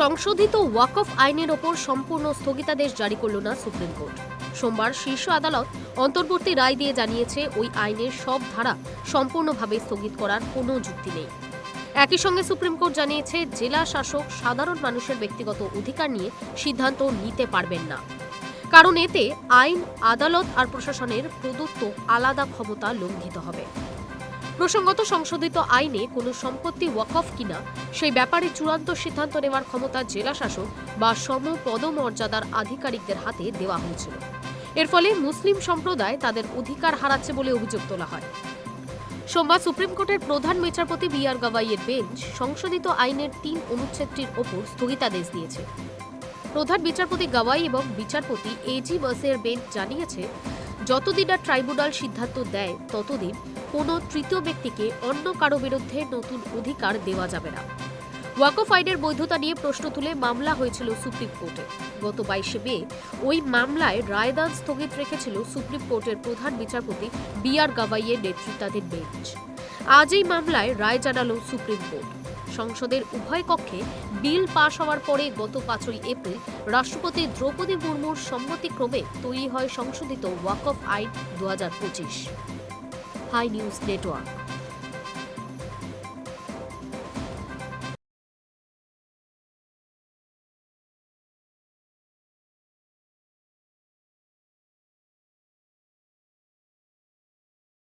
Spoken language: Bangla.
সংশোধিত ওয়াকফ আইনের ওপর সম্পূর্ণ স্থগিতাদেশ জারি করল না সুপ্রিম কোর্ট। সোমবার শীর্ষ আদালত অন্তর্বর্তী রায় দিয়ে জানিয়েছে, ওই আইনের সব ধারা সম্পূর্ণভাবে স্থগিত করার কোনো যুক্তি নেই। একই সঙ্গে সুপ্রিম কোর্ট জানিয়েছে, জেলা শাসক সাধারণ মানুষের ব্যক্তিগত অধিকার নিয়ে সিদ্ধান্ত নিতে পারবেন না। কারণ এতে আইন, আদালত আর প্রশাসনের প্রদত্ত আলাদা ক্ষমতা লঙ্ঘিত হবে। প্রসঙ্গত, সংশোধিত আইনে কোনো সম্পত্তি ওয়াকফ কিনা, সেই ব্যাপারে চূড়ান্ত সিদ্ধান্ত নেওয়ার ক্ষমতা জেলা শাসক বা সম পদমর্যাদার আধিকারিকদের হাতে দেওয়া হয়েছিল। এর ফলে মুসলিম সম্প্রদায় তাদের অধিকার হারাচ্ছে বলে অভিযোগ তোলা হয়। সোমবার সুপ্রিম কোর্টের প্রধান বিচারপতি বি আর গাওয়াইয়ের বেঞ্চ সংশোধিত আইনের তিন অনুচ্ছেদটির ওপর স্থগিতাদেশ দিয়েছে। প্রধান বিচারপতি গাওয়াই এবং বিচারপতি এজি বাসের বেঞ্চ জানিয়েছে যতদিন আর ট্রাইব্যুনাল সিদ্ধান্ত দেয়, ততদিন কোনো তৃতীয় ব্যক্তিকে অন্য কারও বিরুদ্ধে নতুন অধিকার দেওয়া যাবে না। ওয়াকফ আইনের বৈধতা নিয়ে প্রশ্ন তুলে মামলা হয়েছিল সুপ্রিম কোর্টে। গত বাইশে মে ওই মামলায় রায়দান স্থগিত রেখেছিল সুপ্রিম কোর্টের প্রধান বিচারপতি বি আর গাওয়াইয়ের নেতৃত্বাধীন বেঞ্চ। আজ এই মামলায় রায় জানালো সুপ্রিম কোর্ট। সংসদের উভয় কক্ষে বিল পাশ হওয়ার পরে গত পাঁচই এপ্রিল রাষ্ট্রপতি দ্রৌপদী মুর্মুর সম্মতিক্রমে তৈরি হয় সংশোধিত ওয়াক অফ আইন দু হাজার পঁচিশ। Hi news network.